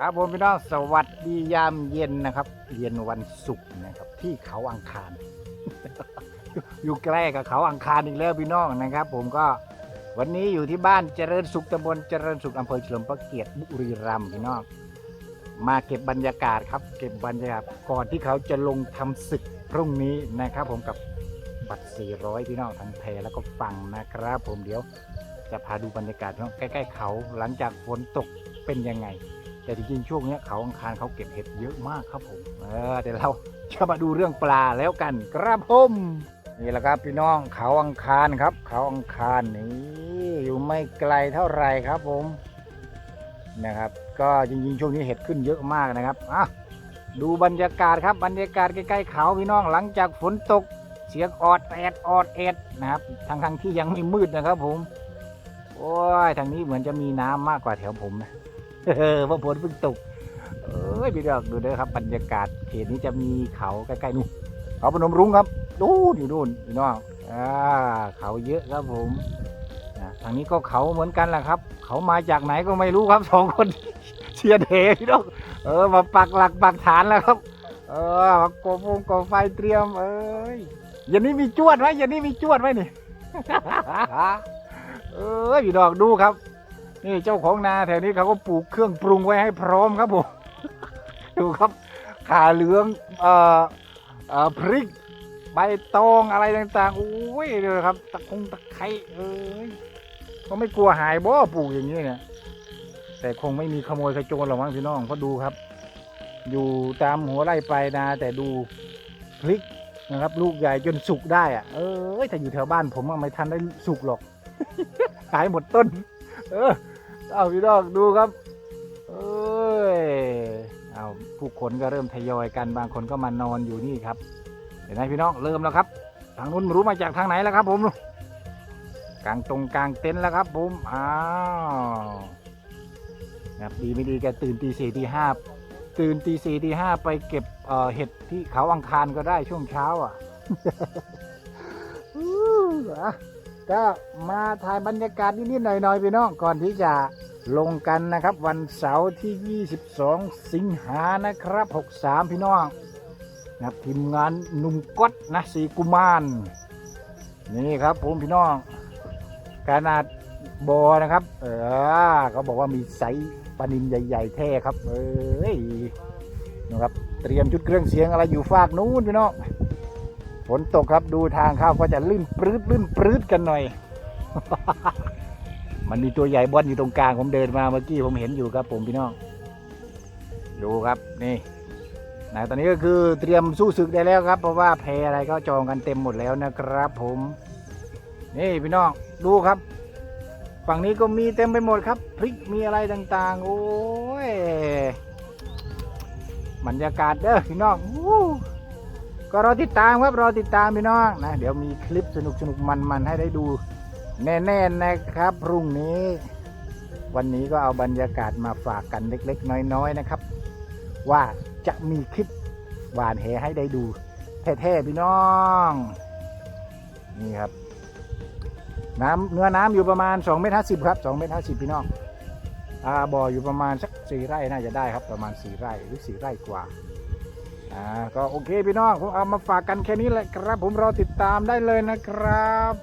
ครับผมพี่น้องสวัสดียามเย็นนะครับ เย็นวันศุกร์นะครับที่เขาอังคาร อยู่ใกล้กับเขาอังคารอีกแล้วพี่น้องนะครับ ผมก็วันนี้อยู่ที่บ้านเจริญสุขตำบลเจริญสุขอำเภอเฉลิมพระเกียรติบุรีรัมย์พี่น้องมาเก็บบรรยากาศครับ เก็บบรรยากาศก่อนที่เขาจะลงทำศึกพรุ่งนี้นะครับ ผมกับบัตร 400 พี่น้องทั้งแพแล้วก็ฟังนะครับ ผมเดี๋ยวจะพาดูบรรยากาศใกล้ ๆ เขาหลังจากฝนตกเป็นยังไง แต่จริงๆช่วงนี้เขาอังคารเขาเก็บเห็ดเยอะมากครับผมเออแต่เราจะมาดูเรื่องปลาแล้วกันครับผมนี่แหละครับพี่น้องเขาอังคารครับ เขาอังคารนี่อยู่ไม่ไกลเท่าไหร่ครับผมนะครับ ก็จริงๆช่วงนี้เห็ดขึ้นเยอะมากนะครับอะดูบรรยากาศครับบรรยากาศใกล้ๆเขาพี่น้องหลังจากฝนตกเสียงออดแอดออดแอดนะครับทั้งที่ยังไม่มืดนะครับผม โอ้ยทางนี้เหมือนจะมีน้ำมากกว่าแถวผมนะ เออพราะฝนเพิ่งตก เอ้ยพี่ดอกดูเด้อครับ บรรยากาศเขตนี้จะมีเขาใกล้ๆนู่นเขาพนมรุ้งครับดูนอยู่นู่นพี่น้องอ่าเขาเยอะครับผมนะทางนี้ก็เขาเหมือนกันแหละครับ เขามาจากไหนก็ไม่รู้ครับสองคนเชียร์เทพี่น้องเออมาปักหลักปักฐานแล้วครับ เออมากบวงกบไฟเตรียม เอ้ยอย่างนี้มีจวดไหมอย่างนี้มีจวดไหมนี่เอ้ยพี่ดอกดูครับ นี่เจ้าของนาแถวนี้เขาก็ปลูกเครื่องปรุงไว้ให้พร้อมครับผม ดูครับขาเหลืองเอ่อเอ่อพริก ใบตองอะไรต่างๆโอ้ยดูครับ ตะคงตะไคร้เอ้ยก็ไม่กลัวหายบ่ปลูกอย่างนี้เนี่ย แต่คงไม่มีขโมยขโจรหรอกมั้งพี่น้องเพราะดูครับ อยู่ตามหัวไร่ไปนาแต่ดูพริกนะครับ ลูกใหญ่จนสุกได้อะเอ้ยถ้าอยู่แถวบ้านผมอะไม่ทันได้สุกหรอก ขายหมดต้น เออ เอาพี่น้องดูครับเอ้ยเอาผู้คนก็เริ่มทยอยกันบางคนก็มานอนอยู่นี่ครับ เห็นไหมพี่น้องเริ่มแล้วครับ ทางนู้นรู้มาจากทางไหนแล้วครับ ผมกลางตรงกลางเต็นท์แล้วครับผมอ้าวนะครับดีไม่ดีแกตื่นตีสี่ตีห้าตื่นตีสี่ตีห้าไปเก็บเอ่อเห็ดที่เขาอังคารก็ได้ช่วงเช้าอะ ก็มาถ่ายบรรยากาศนิดๆหน่อยๆพี่น้องก่อนที่จะลงกันนะครับ วันเสาร์ที่ 22 สิงหานะครับ 63 พี่น้องนะครับทีมงานหนุ่มก๊อตนะสีกุมารนี่ครับผมพี่น้องขนาดบอนะครับ เออเขาบอกว่ามีไซส์ปนินใหญ่ ๆ แท้ครับ เอ้ยนะครับเตรียมชุดเครื่องเสียงอะไรอยู่ฝากนู้นพี่น้อง ฝนตกครับดูทางเข้าก็จะลื่นปรื้ดลื่นปรื้ดกันหน่อย มันมีตัวใหญ่บอลอยู่ตรงกลางผมเดินมาเมื่อกี้ผมเห็นอยู่ครับผมพี่น้อง ดูครับนี่นะตอนนี้ก็คือเตรียมสู้ศึกได้แล้วครับ เพราะว่าแพอะไรก็จองกันเต็มหมดแล้วนะครับ ผม นี่พี่น้องดูครับ ฝั่งนี้ก็มีเต็มไปหมดครับพริกมีอะไรต่างๆ โอ้ยบรรยากาศเด้อพี่น้อง ก็รอติดตามครับรอติดตามพี่น้องนะ เดี๋ยวมีคลิปสนุกสนุกมันมันๆให้ได้ดูแน่ ๆ นะครับ พรุ่งนี้ วันนี้ก็เอาบรรยากาศมาฝากกันเล็ก ๆ น้อย ๆ นะครับ ว่าจะมีคลิปหวานแหให้ได้ดูแท้ๆพี่น้อง นี่ครับ น้ำเนื้อน้ำอยู่ประมาณ2เมตรห้าสิบครับ2เมตรห้าสิบพี่น้องอาบ่ออยู่ประมาณสักสี่ไร่น่าจะได้ครับประมาณสี่ไร่หรือสี่ไร่กว่า อ่าก็โอเคพี่น้องผมเอามาฝากกันแค่นี้แหละครับ ผมรอติดตามได้เลยนะครับ